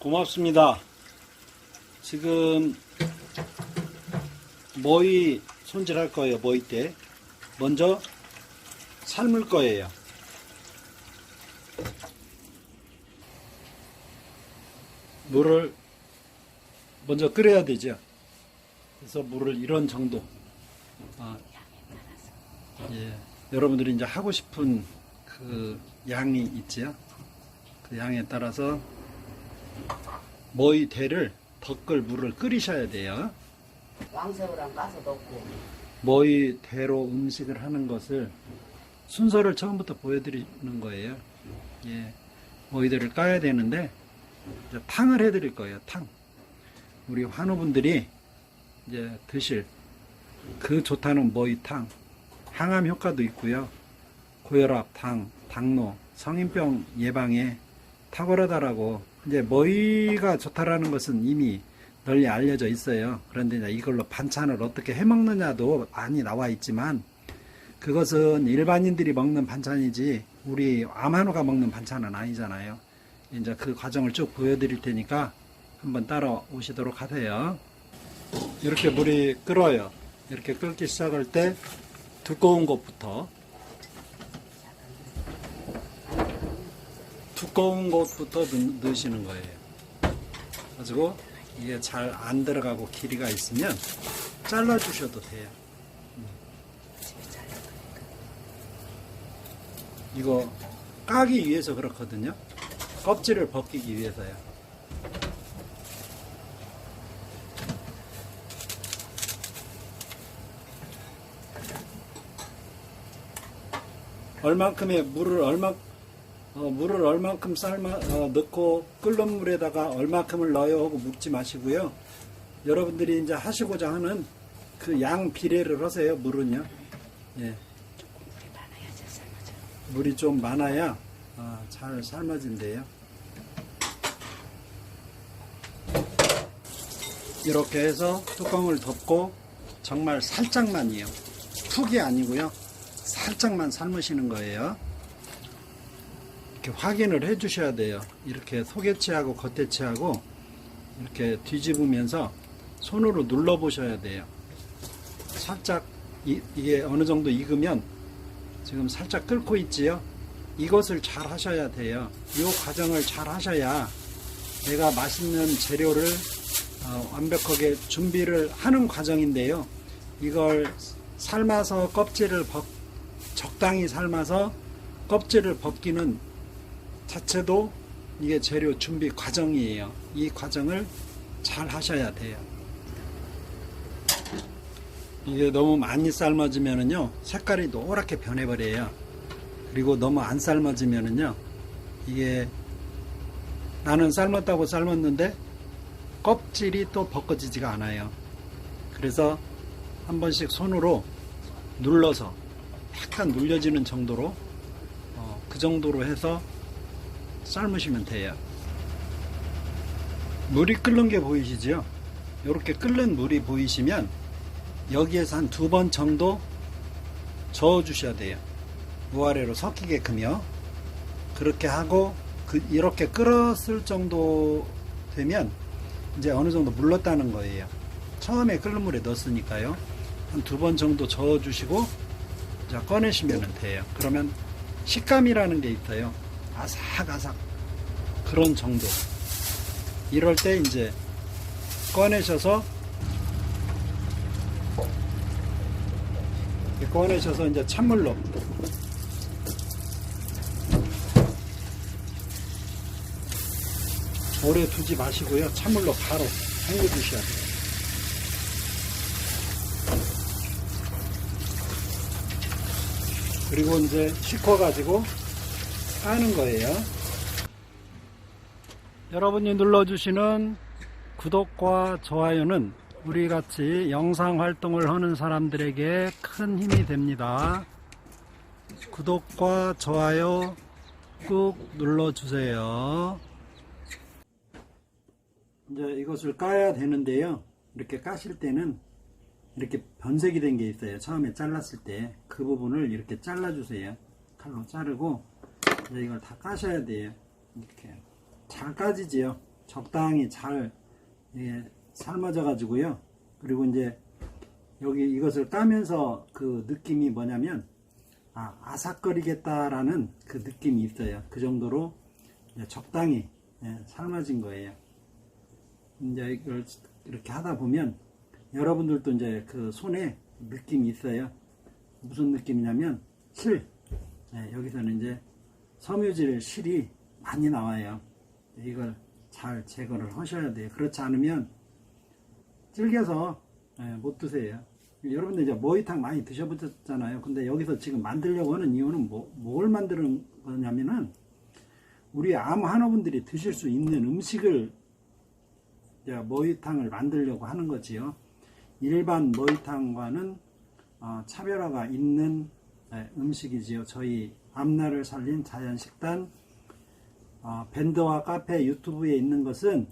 고맙습니다. 지금 머위 손질할 거예요. 머위 때 먼저 삶을 거예요. 물을 먼저 끓여야 되죠. 그래서 물을 이런 정도. 아, 예, 여러분들이 이제 하고 싶은 그 양이 있지요. 그 양에 따라서 머위 대를 덧글 물을 끓이셔야 돼요. 왕새우랑 까서 넣고 머위 대로 음식을 하는 것을 순서를 처음부터 보여드리는 거예요. 예, 머위 대를 까야 되는데 탕을 해드릴 거예요. 탕. 우리 환우분들이 이제 드실 그 좋다는 머위탕, 항암 효과도 있고요. 고혈압, 당, 당뇨, 성인병 예방에 탁월하다라고 이제 머위가 좋다라는 것은 이미 널리 알려져 있어요. 그런데 이제 이걸로 반찬을 어떻게 해 먹느냐도 많이 나와 있지만 그것은 일반인들이 먹는 반찬이지 우리 암한우가 먹는 반찬은 아니잖아요. 이제 그 과정을 쭉 보여드릴 테니까 한번 따라오시도록 하세요. 이렇게 물이 끓어요. 이렇게 끓기 시작할 때 두꺼운 것부터 두꺼운 것부터 넣- 넣으시는 거예요. 가지고 이게 잘 안 들어가고 길이가 있으면 잘라 주셔도 돼요. 음. 이거 까기 위해서 그렇거든요. 껍질을 벗기기 위해서요. 얼만큼의 물을 얼마 어, 물을 얼만큼 삶아 어, 넣고 끓는 물에다가 얼만큼을 넣어요 하고 묻지 마시고요. 여러분들이 이제 하시고자 하는 그 양 비례를 하세요. 물은요. 예. 물이 좀 많아야 어, 잘 삶아진대요. 이렇게 해서 뚜껑을 덮고 정말 살짝만이요. 푹이 아니고요. 살짝만 삶으시는 거예요. 이렇게 확인을 해 주셔야 돼요. 이렇게 속에치하고 겉에치하고 이렇게 뒤집으면서 손으로 눌러 보셔야 돼요. 살짝 이, 게 어느 정도 익으면 지금 살짝 끓고 있지요. 이것을 잘 하셔야 돼요. 이 과정을 잘 하셔야 내가 맛있는 재료를 어, 완벽하게 준비를 하는 과정인데요. 이걸 삶아서 껍질을 벗, 적당히 삶아서 껍질을 벗기는 자체도 이게 재료 준비 과정이에요. 이 과정을 잘 하셔야 돼요. 이게 너무 많이 삶아지면은요, 색깔이 노랗게 변해버려요. 그리고 너무 안 삶아지면은요, 이게 나는 삶았다고 삶았는데 껍질이 또 벗겨지지가 않아요. 그래서 한 번씩 손으로 눌러서 약간 눌려지는 정도로 어, 그 정도로 해서 삶으시면 돼요. 물이 끓는 게 보이시죠? 이렇게 끓는 물이 보이시면 여기에서 한 두 번 정도 저어 주셔야 돼요. 위아래로 섞이게끔요. 그렇게 하고 그 이렇게 끓었을 정도 되면 이제 어느 정도 물렀다는 거예요. 처음에 끓는 물에 넣었으니까요. 한 두 번 정도 저어 주시고 자 꺼내시면 돼요. 그러면 식감이라는 게 있어요. 아삭아삭 그런 정도. 이럴 때 이제 꺼내셔서 꺼내셔서 이제 찬물로 오래 두지 마시고요. 찬물로 바로 헹궈 주셔야 돼요. 그리고 이제 식혀가지고 까는 거예요. 여러분이 눌러주시는 구독과 좋아요는 우리 같이 영상 활동을 하는 사람들에게 큰 힘이 됩니다. 구독과 좋아요 꾹 눌러주세요. 이제 이것을 까야 되는데요. 이렇게 까실 때는 이렇게 변색이 된 게 있어요. 처음에 잘랐을 때 그 부분을 이렇게 잘라주세요. 칼로 자르고 이제 이걸 다 까셔야 돼요. 이렇게 잘 까지지요. 적당히 잘 예, 삶아져 가지고요. 그리고 이제 여기 이것을 까면서 그 느낌이 뭐냐면 아, 아삭거리겠다라는 그 느낌이 있어요. 그 정도로 적당히 예, 삶아진 거예요. 이제 이걸 이렇게 하다 보면 여러분들도 이제 그 손에 느낌이 있어요. 무슨 느낌이냐면 실. 예, 여기서는 이제 섬유질 실이 많이 나와요. 이걸 잘 제거를 하셔야 돼요. 그렇지 않으면 질겨서 예, 못 드세요. 여러분들 이제 모이탕 많이 드셔보셨잖아요. 근데 여기서 지금 만들려고 하는 이유는 뭐, 뭘 만드는 거냐면은 우리 암 환우분들이 드실 수 있는 음식을 모이탕을 만들려고 하는 거지요. 일반 모이탕과는 어, 차별화가 있는 예, 음식이지요. 저희 앞날을 살린 자연식단 어, 밴드와 카페 유튜브에 있는 것은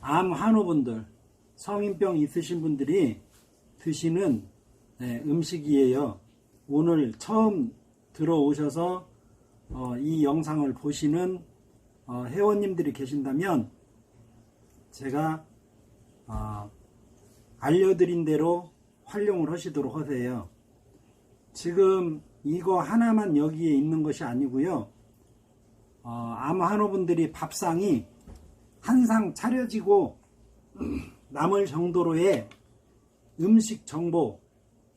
암 환우분들, 성인병 있으신 분들이 드시는 예, 음식이에요. 오늘 처음 들어오셔서 어, 이 영상을 보시는 어, 회원님들이 계신다면 제가 어, 알려드린 대로 활용을 하시도록 하세요. 지금 이거 하나만 여기에 있는 것이 아니고요. 어, 암 환우분들이 밥상이 한 상 차려지고 남을 정도로의 음식 정보,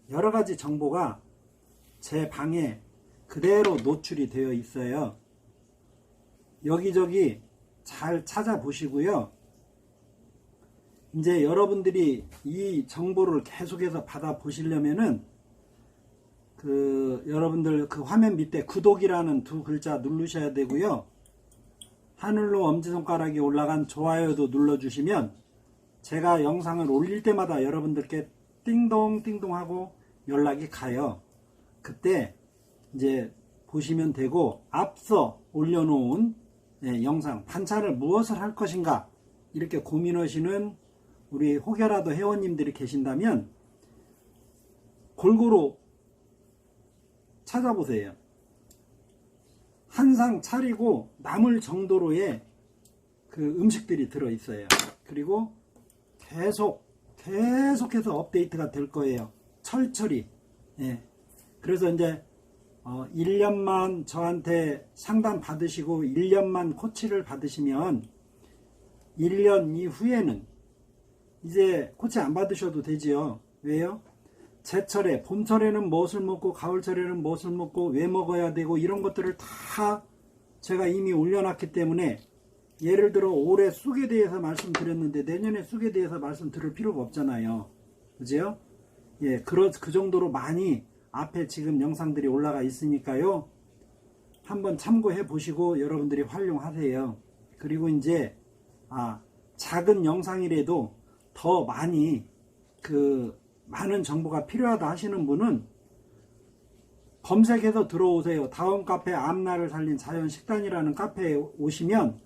여러 가지 정보가 제 방에 그대로 노출이 되어 있어요. 여기저기 잘 찾아보시고요. 이제 여러분들이 이 정보를 계속해서 받아 보시려면은 그 여러분들 그 화면 밑에 구독이라는 두 글자 누르셔야 되고요. 하늘로 엄지손가락이 올라간 좋아요도 눌러주시면 제가 영상을 올릴 때마다 여러분들께 띵동 띵동 하고 연락이 가요. 그때 이제 보시면 되고 앞서 올려놓은 예, 영상 반찬을 무엇을 할 것인가 이렇게 고민하시는 우리 혹여라도 회원님들이 계신다면 골고루 찾아보세요. 한상 차리고 남을 정도로의 그 음식들이 들어 있어요. 그리고 계속 계속해서 업데이트가 될 거예요. 철철이. 예. 그래서 이제 어 1년만 저한테 상담 받으시고 1년만 코치를 받으시면 1년 이후에는 이제 코치 안 받으셔도 되지요. 왜요? 제철에 봄철에는 무엇을 먹고 가을철에는 무엇을 먹고 왜 먹어야 되고 이런 것들을 다 제가 이미 올려놨기 때문에 예를 들어 올해 쑥에 대해서 말씀드렸는데 내년에 쑥에 대해서 말씀드릴 필요가 없잖아요. 그죠? 예, 그러, 그 정도로 많이 앞에 지금 영상들이 올라가 있으니까요. 한번 참고해 보시고 여러분들이 활용하세요. 그리고 이제 아, 작은 영상이라도 더 많이 그 많은 정보가 필요하다 하시는 분은 검색해서 들어오세요. 다음 카페 앞날을 살린 자연 식단이라는 카페에 오시면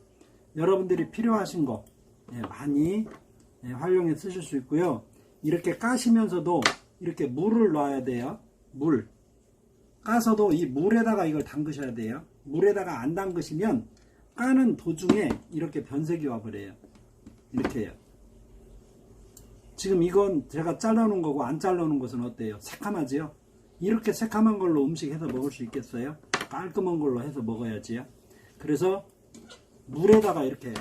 여러분들이 필요하신 거 예, 많이 예, 활용해 쓰실 수 있고요. 이렇게 까시면서도 이렇게 물을 놔야 돼요. 물. 까서도 이 물에다가 이걸 담그셔야 돼요. 물에다가 안 담그시면 까는 도중에 이렇게 변색이 와버려요. 이렇게요. 지금 이건 제가 잘라놓은 거고 안 잘라놓은 것은 어때요? 새카마지요? 이렇게 새카만 걸로 음식 해서 먹을 수 있겠어요? 깔끔한 걸로 해서 먹어야지요. 그래서 물에다가 이렇게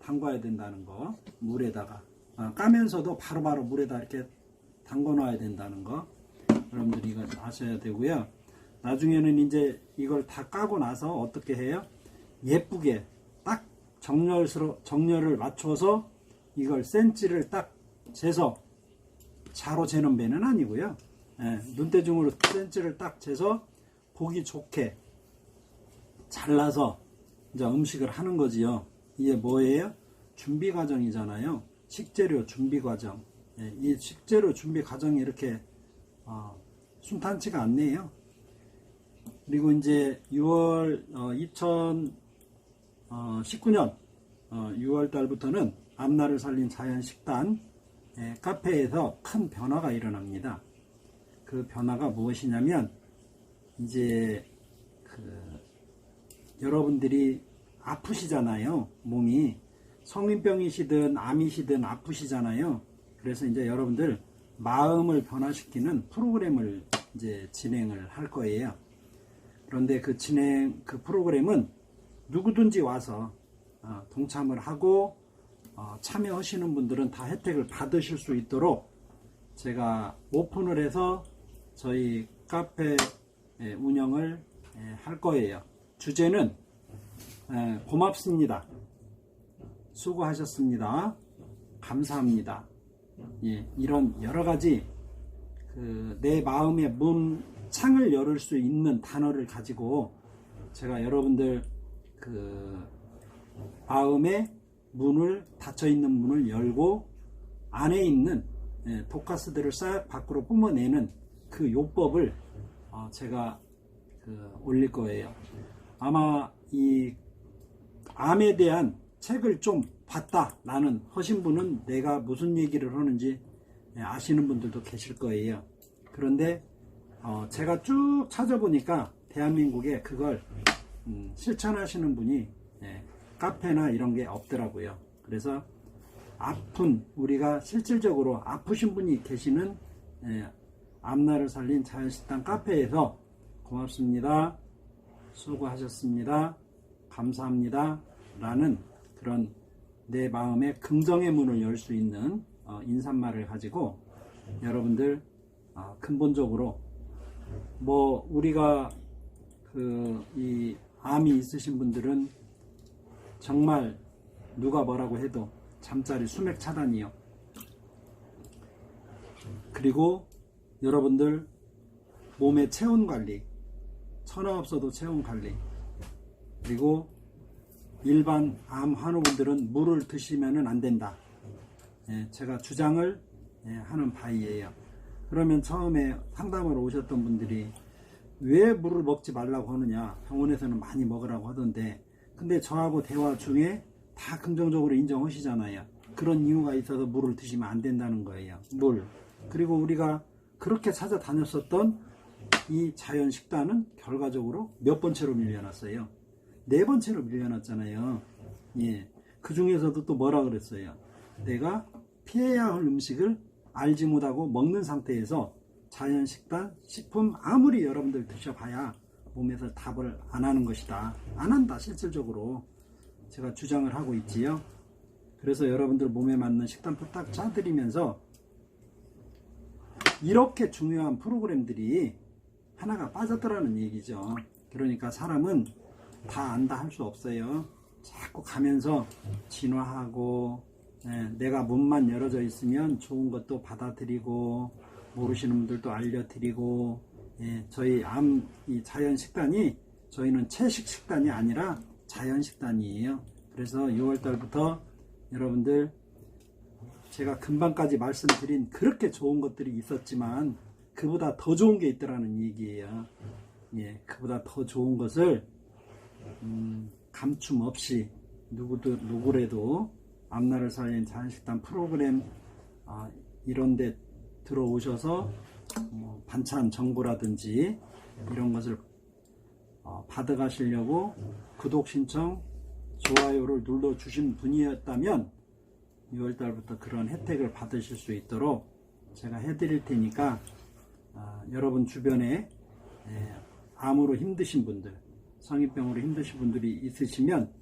담가야 된다는 거. 물에다가. 아, 까면서도 바로바로 물에다 이렇게 담궈 놔야 된다는 거. 여러분들이 이거 아셔야 되고요. 나중에는 이제 이걸 다 까고 나서 어떻게 해요? 예쁘게 딱 정렬스러, 정렬을 맞춰서 이걸 센치를 딱 재서 자로 재는 배는 아니고요. 예, 눈대중으로 센치를 딱 재서 보기 좋게 잘라서 이제 음식을 하는 거지요. 이게 뭐예요? 준비 과정이잖아요. 식재료 준비 과정. 예, 이 식재료 준비 과정이 이렇게 어, 순탄치가 않네요. 그리고 이제 6월 어, 2019년 6월 달부터는 앞날을 살린 자연 식단 예, 카페에서 큰 변화가 일어납니다. 그 변화가 무엇이냐면 이제 그 여러분들이 아프시잖아요. 몸이 성인병이시든 암이시든 아프시잖아요. 그래서 이제 여러분들 마음을 변화시키는 프로그램을 이제 진행을 할 거예요. 그런데 그 진행 그 프로그램은 누구든지 와서 어, 동참을 하고 어, 참여하시는 분들은 다 혜택을 받으실 수 있도록 제가 오픈을 해서 저희 카페 예, 운영을 예, 할 거예요. 주제는 예, 고맙습니다. 수고하셨습니다. 감사합니다. 예, 이런 여러 가지 그 내 마음의 문 창을 열을 수 있는 단어를 가지고 제가 여러분들 그 마음의 문을 닫혀 있는 문을 열고 안에 있는 예, 독가스들을 싹 밖으로 뿜어내는 그 요법을 어, 제가 그 올릴 거예요. 아마 이 암에 대한 책을 좀 봤다라는 하신 분은 내가 무슨 얘기를 하는지 예, 아시는 분들도 계실 거예요. 그런데 어, 제가 쭉 찾아보니까 대한민국에 그걸 음, 실천하시는 분이 예, 카페나 이런 게 없더라고요. 그래서 아픈 우리가 실질적으로 아프신 분이 계시는 예, 앞날을 살린 자연식당 카페에서 고맙습니다. 수고하셨습니다. 감사합니다. 라는 그런 내 마음의 긍정의 문을 열 수 있는 어, 인사말을 가지고 여러분들 어, 근본적으로 뭐 우리가 그 이 암이 있으신 분들은 정말 누가 뭐라고 해도 잠자리 수맥 차단이요. 그리고 여러분들 몸의 체온 관리, 천하 없어도 체온 관리, 그리고 일반 암 환우분들은 물을 드시면 안 된다. 예, 제가 주장을 예, 하는 바이예요. 그러면 처음에 상담을 오셨던 분들이 왜 물을 먹지 말라고 하느냐 병원에서는 많이 먹으라고 하던데 근데 저하고 대화 중에 다 긍정적으로 인정하시잖아요. 그런 이유가 있어서 물을 드시면 안 된다는 거예요. 물. 그리고 우리가 그렇게 찾아다녔었던 이 자연 식단은 결과적으로 몇 번째로 밀려났어요? 네 번째로 밀려났잖아요. 예. 그 중에서도 또 뭐라 그랬어요? 내가 피해야 할 음식을 알지 못하고 먹는 상태에서 자연 식단, 식품 아무리 여러분들 드셔봐야 몸에서 답을 안 하는 것이다. 안 한다, 실질적으로. 제가 주장을 하고 있지요. 그래서 여러분들 몸에 맞는 식단표 딱 짜드리면서 이렇게 중요한 프로그램들이 하나가 빠졌더라는 얘기죠. 그러니까 사람은 다 안다 할 수 없어요. 자꾸 가면서 진화하고 예, 내가 문만 열어져 있으면 좋은 것도 받아들이고 모르시는 분들도 알려드리고 예, 저희 암 이 자연 식단이 저희는 채식 식단이 아니라 자연 식단이에요. 그래서 6월 달부터 여러분들 제가 금방까지 말씀드린 그렇게 좋은 것들이 있었지만 그보다 더 좋은 게 있더라는 얘기예요. 예, 그보다 더 좋은 것을 음, 감춤 없이 누구도 누구래도 앞날을 살린 자연식단 프로그램 아, 이런데 들어오셔서 뭐 반찬 정보라든지 이런 것을 어, 받아가시려고 구독 신청 좋아요를 눌러 주신 분이었다면 6월달부터 그런 혜택을 받으실 수 있도록 제가 해드릴 테니까 아, 여러분 주변에 예, 암으로 힘드신 분들 성인병으로 힘드신 분들이 있으시면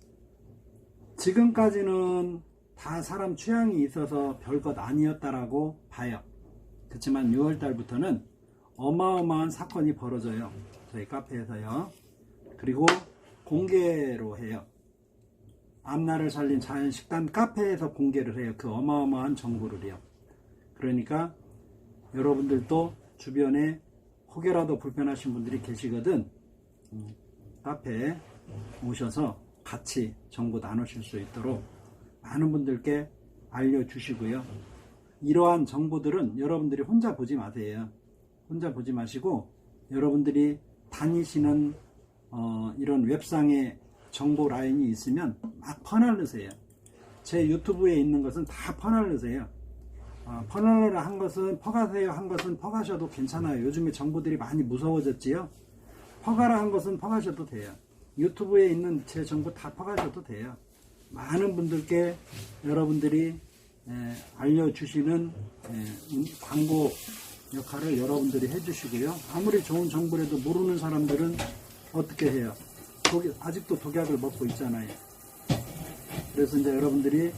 지금까지는 다 사람 취향이 있어서 별것 아니었다라고 봐요. 그렇지만 6월 달부터는 어마어마한 사건이 벌어져요. 저희 카페에서요. 그리고 공개로 해요. 앞날을 살린 자연식단 카페에서 공개를 해요. 그 어마어마한 정보를요. 그러니까 여러분들도 주변에 혹여라도 불편하신 분들이 계시거든 음, 카페에 오셔서 같이 정보 나누실 수 있도록 많은 분들께 알려주시고요. 이러한 정보들은 여러분들이 혼자 보지 마세요. 혼자 보지 마시고 여러분들이 다니시는 어, 이런 웹상에 정보 라인이 있으면 막 퍼날르세요. 제 유튜브에 있는 것은 다 퍼날르세요. 어, 퍼날르라 한 것은 퍼가세요 한 것은 퍼가셔도 괜찮아요. 요즘에 정보들이 많이 무서워졌지요. 퍼가라 한 것은 퍼가셔도 돼요. 유튜브에 있는 제 정보 다 퍼가셔도 돼요. 많은 분들께 여러분들이 에, 알려주시는 에, 음, 광고 역할을 여러분들이 해주시고요. 아무리 좋은 정보라도 모르는 사람들은 어떻게 해요? 독- 아직도 독약을 먹고 있잖아요. 그래서 이제 여러분들이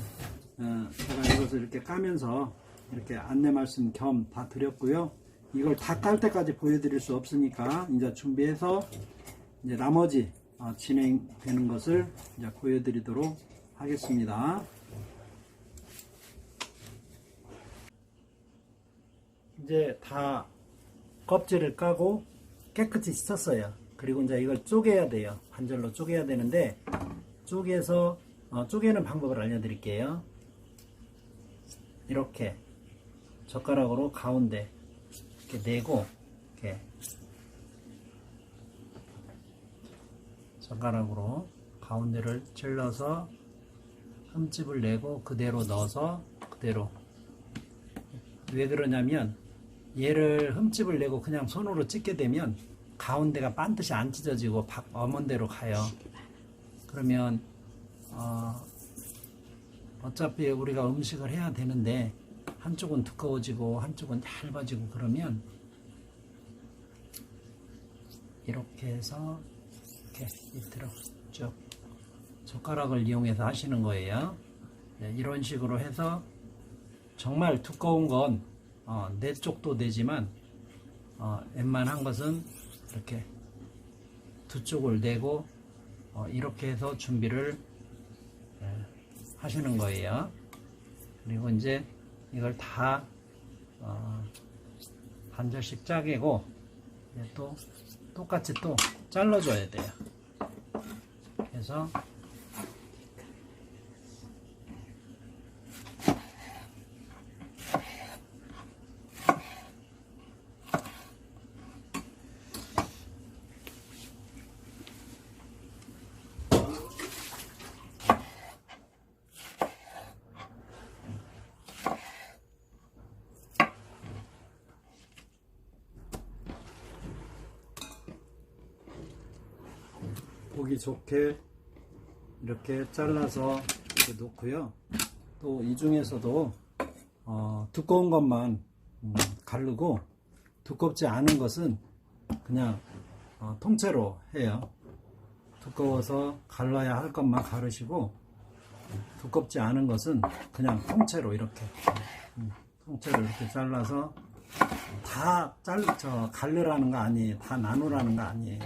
어, 제가 이것을 이렇게 까면서 이렇게 안내 말씀 겸 다 드렸고요. 이걸 다 깔 때까지 보여드릴 수 없으니까 이제 준비해서 이제 나머지 어, 진행되는 것을 이제 보여드리도록 하겠습니다. 이제 다 껍질을 까고 깨끗이 씻었어요. 그리고 이제 이걸 쪼개야 돼요. 반절로 쪼개야 되는데 쪼개서 어, 쪼개는 방법을 알려드릴게요. 이렇게 젓가락으로 가운데 이렇게 내고 이렇게 젓가락으로 가운데를 찔러서 흠집을 내고 그대로 넣어서 그대로 왜 그러냐면 얘를 흠집을 내고 그냥 손으로 찢게 되면 가운데가 반드시 안 찢어지고 박 어먼대로 가요. 그러면 어, 어차피 우리가 음식을 해야 되는데 한쪽은 두꺼워지고 한쪽은 얇아지고 그러면 이렇게 해서 이렇게 밑으로 쭉 젓가락을 이용해서 하시는 거예요. 네, 이런 식으로 해서 정말 두꺼운 건 어, 내 쪽도 되지만 어, 웬만한 것은 이렇게 두 쪽을 내고 어, 이렇게 해서 준비를 예, 하시는 거예요. 그리고 이제 이걸 다 어, 반절씩 이제 또 똑같이 또 잘라줘야 돼요. 그래서 보기 좋게 이렇게 잘라서 이렇게 놓고요. 또 이 중에서도 어, 두꺼운 것만 음, 가르고 두껍지 않은 것은 그냥 어, 통째로 해요. 두꺼워서 갈라야 할 것만 가르시고 두껍지 않은 것은 그냥 통째로 이렇게 음, 통째로 이렇게 잘라서 다 잘, 저, 갈르라는 거 아니에요. 다 나누라는 거 아니에요.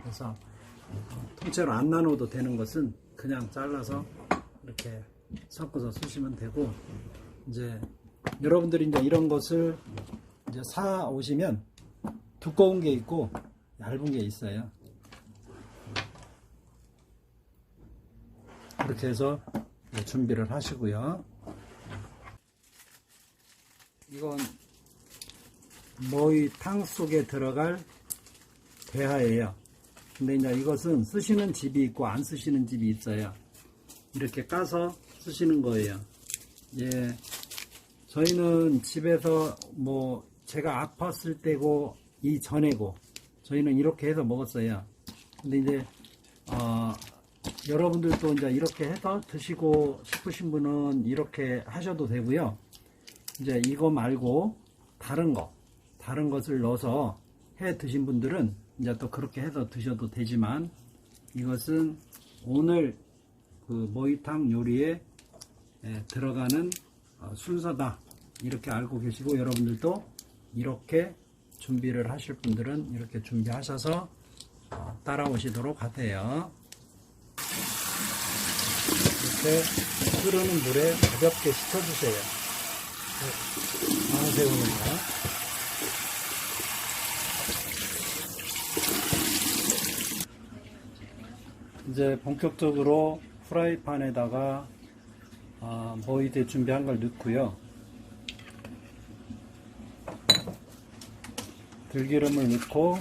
그래서 어, 통째로 안 나눠도 되는 것은 그냥 잘라서 이렇게 섞어서 쓰시면 되고 이제 여러분들이 이제 이런 것을 이제 사 오시면 두꺼운 게 있고 얇은 게 있어요. 그렇게 해서 준비를 하시고요. 이건 모이 탕 속에 들어갈 대하예요. 근데 이제 이것은 쓰시는 집이 있고 안 쓰시는 집이 있어요. 이렇게 까서 쓰시는 거예요. 예. 저희는 집에서 뭐 제가 아팠을 때고 이 전에고 저희는 이렇게 해서 먹었어요. 근데 이제 어, 여러분들도 이제 이렇게 해서 드시고 싶으신 분은 이렇게 하셔도 되고요. 이제 이거 말고 다른 거, 다른 것을 넣어서 해 드신 분들은 이제 또 그렇게 해서 드셔도 되지만 이것은 오늘 그 모이탕 요리에 에, 들어가는 어, 순서다 이렇게 알고 계시고 여러분들도 이렇게 준비를 하실 분들은 이렇게 준비하셔서 어, 따라오시도록 하세요. 이렇게 흐르는 물에 가볍게 식혀주세요. 망새우는요. 이제 본격적으로 프라이팬에다가 아, 모이드 준비한 걸 넣고요. 들기름을 넣고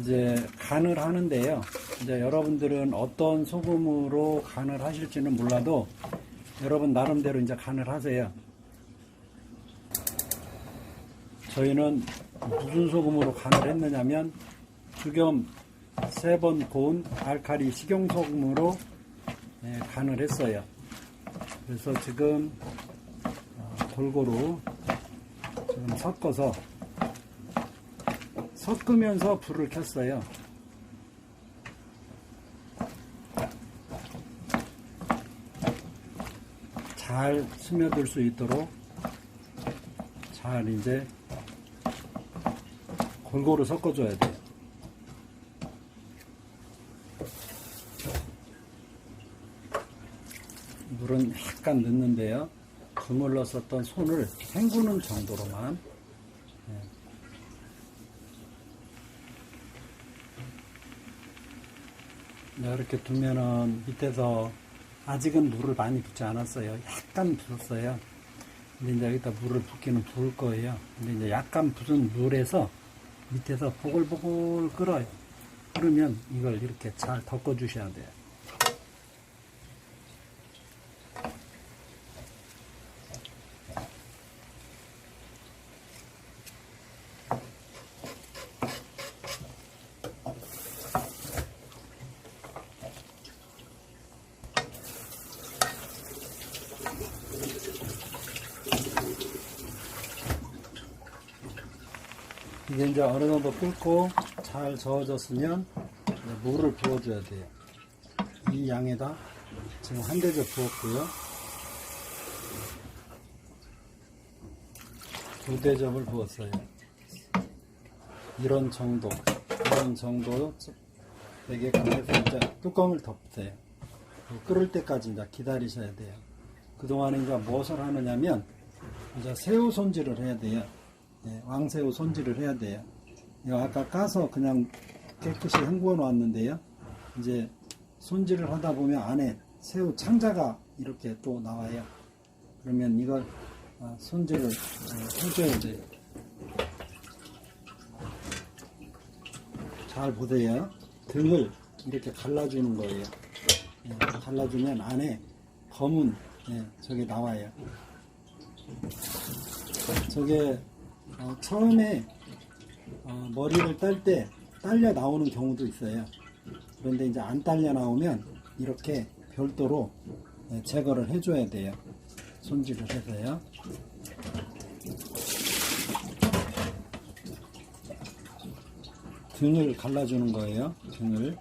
이제 간을 하는데요. 이제 여러분들은 어떤 소금으로 간을 하실지는 몰라도 여러분 나름대로 이제 간을 하세요. 저희는 무슨 소금으로 간을 했느냐면 죽염 세 번 고운 알칼리 식용소금으로 예, 간을 했어요. 그래서 지금 어, 골고루 지금 섞어서 섞으면서 불을 켰어요. 잘 스며들 수 있도록 잘 이제 골고루 섞어줘야 돼요. 물은 약간 넣는데요. 주물러 썼던 손을 헹구는 정도로만. 예. 네, 이렇게 두면은 밑에서 아직은 물을 많이 붓지 않았어요. 약간 붓었어요. 근데 이제 여기다 물을 붓기는 부을 거예요. 근데 이제 약간 붓은 물에서 밑에서 보글보글 끓어요. 그러면 이걸 이렇게 잘 덮어 주셔야 돼요. 어느 정도 끓고 잘 저어졌으면 물을 부어줘야 돼요. 이 양에다 지금 한 대접 부었고요. 두 대접을 부었어요. 이런 정도, 이런 정도 되게끔 해서 이제 뚜껑을 덮으세요. 끓을 때까지 이제 기다리셔야 돼요. 그동안에 이제 무엇을 하느냐면 이제 새우 손질을 해야 돼요. 네, 왕새우 손질을 해야 돼요. 이거 아까 까서 그냥 깨끗이 헹구어 놓았는데요. 이제 손질을 하다 보면 안에 새우 창자가 이렇게 또 나와요. 그러면 이걸 아, 손질을 어, 해줘야 돼요. 잘 보세요. 등을 이렇게 갈라주는 거예요. 예, 갈라주면 안에 검은 예, 저게 나와요. 저게 어, 처음에 어, 머리를 딸 때 딸려 나오는 경우도 있어요. 그런데 이제 안 딸려 나오면 이렇게 별도로 예, 제거를 해줘야 돼요. 손질을 해서요. 등을 갈라주는 거예요. 등을.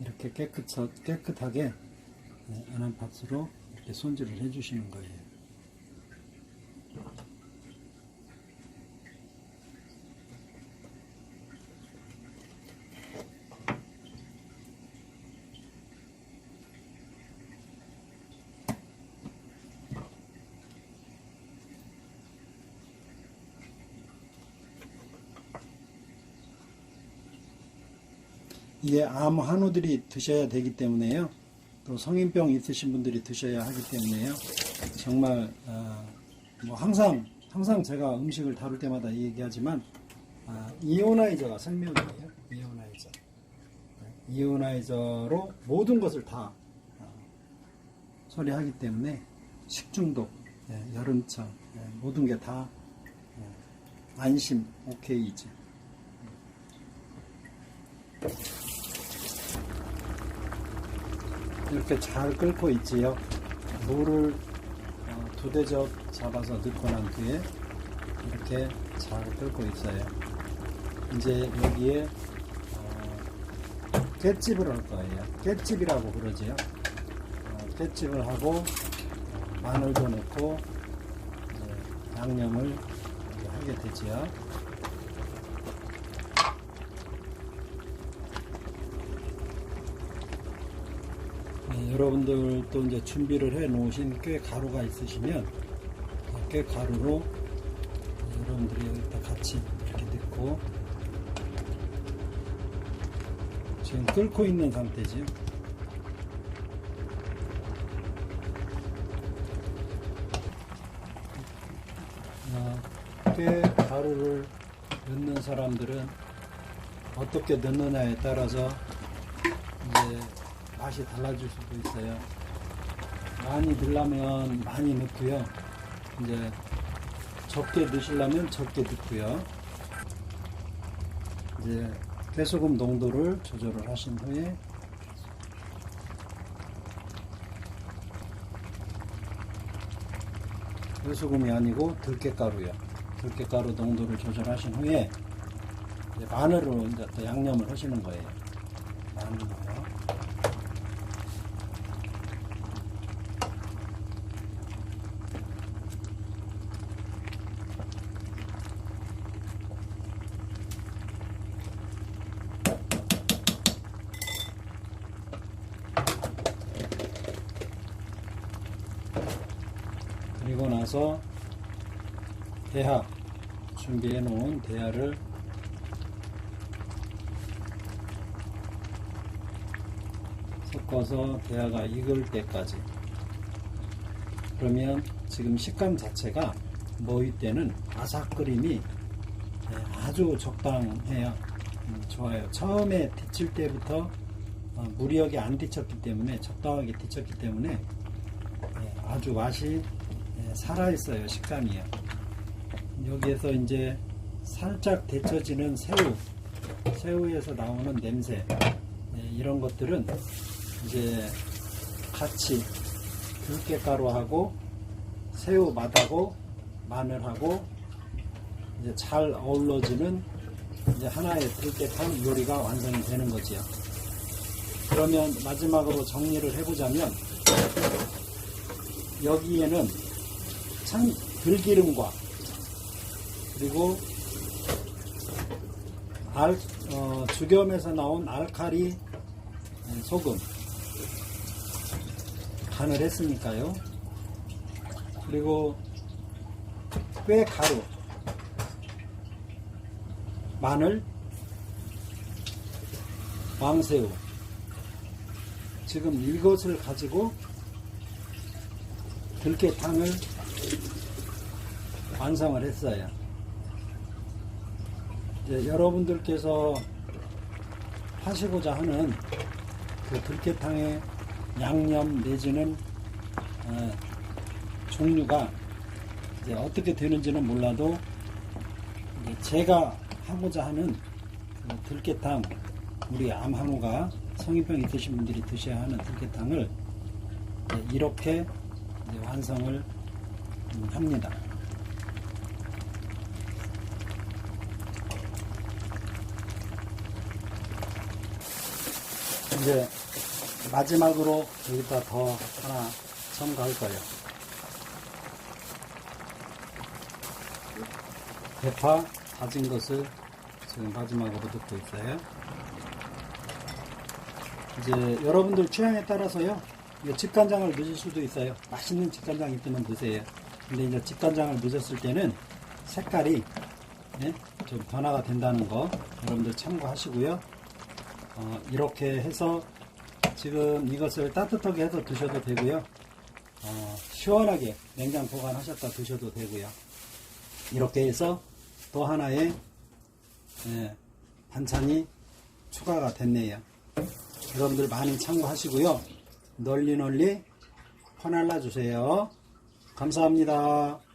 이렇게 깨끗하, 깨끗하게 네, 안한 밭으로 이렇게 손질을 해주시는 거예요. 이게 암 한우들이 드셔야 되기 때문에요. 또 성인병 있으신 분들이 드셔야 하기 때문에요. 정말 어, 뭐 항상 항상 제가 음식을 다룰 때마다 이 얘기하지만 아, 이오나이저가 생명이에요. 이오나이저. 네, 이오나이저로 모든 것을 다 어, 처리하기 때문에 식중독, 예, 여름철 예, 모든 게다 예, 안심 오케이지. 이렇게 잘 끓고 있지요. 물을 어, 두 대접 잡아서 넣고 난 뒤에 이렇게 잘 끓고 있어요. 이제 여기에 어, 깻집을 할 거예요. 깻집이라고 그러지요. 어, 깻집을 하고 어, 마늘도 넣고 양념을 하게 되지요. 네, 여러분들도 이제 준비를 해 놓으신 꽤 가루가 있으시면 어, 꽤 가루로 여러분들이 여기다 같이 이렇게 넣고 지금 끓고 있는 상태죠. 어, 꽤 가루를 넣는 사람들은 어떻게 넣느냐에 따라서 맛이 달라질 수도 있어요. 많이 넣으려면 많이 넣고요. 이제 적게 넣으시려면 적게 넣고요. 이제 깨소금 농도를 조절을 하신 후에 깨소금이 아니고 들깨가루요. 들깨가루 농도를 조절하신 후에 이제 마늘로 이제 또 양념을 하시는 거예요. 마늘 나서 대하 준비해 놓은 대하를 섞어서 대하가 익을 때까지. 그러면 지금 식감 자체가 모일 때는 아삭거림이 네, 아주 적당해야 음, 좋아요. 처음에 데칠 때부터 어, 무리하게 안 데쳤기 때문에 적당하게 데쳤기 때문에 네, 아주 맛이 네, 살아있어요 식감이요 여기에서 이제 살짝 데쳐지는 새우. 새우에서 나오는 냄새. 네, 이런 것들은 이제 같이 들깨가루하고 새우 맛하고 마늘하고 이제 잘 어우러지는 이제 하나의 들깨탕 요리가 완성이 되는 거지요. 그러면 마지막으로 정리를 해보자면 여기에는 참 들기름과 그리고 알, 어, 죽염에서 나온 알칼리 소금 간을 했으니까요. 그리고 꽤 가루, 마늘, 왕새우. 지금 이것을 가지고 들깨탕을 완성을 했어요. 여러분들께서 하시고자 하는 그 들깨탕의 양념 내지는 어, 종류가 어떻게 되는지는 몰라도 제가 하고자 하는 그 들깨탕 우리 암항우가 성인병 있으신 분들이 드셔야 하는 들깨탕을 이렇게 완성을 음, 합니다. 이제 마지막으로 여기다 더 하나 첨가할 거예요. 대파 다진 것을 지금 마지막으로 넣고 있어요. 이제 여러분들 취향에 따라서요. 집간장을 넣을 수도 있어요. 맛있는 집간장 있으면 넣으세요. 근데 이제 집간장을 넣으셨을 때는 색깔이 예, 좀 변화가 된다는 거 여러분들 참고하시고요. 어, 이렇게 해서 지금 이것을 따뜻하게 해서 드셔도 되고요. 어, 시원하게 냉장 보관하셨다 드셔도 되고요. 이렇게 해서 또 하나의 예, 반찬이 추가가 됐네요. 여러분들 많이 참고하시고요. 널리 널리 퍼날라 주세요. 감사합니다.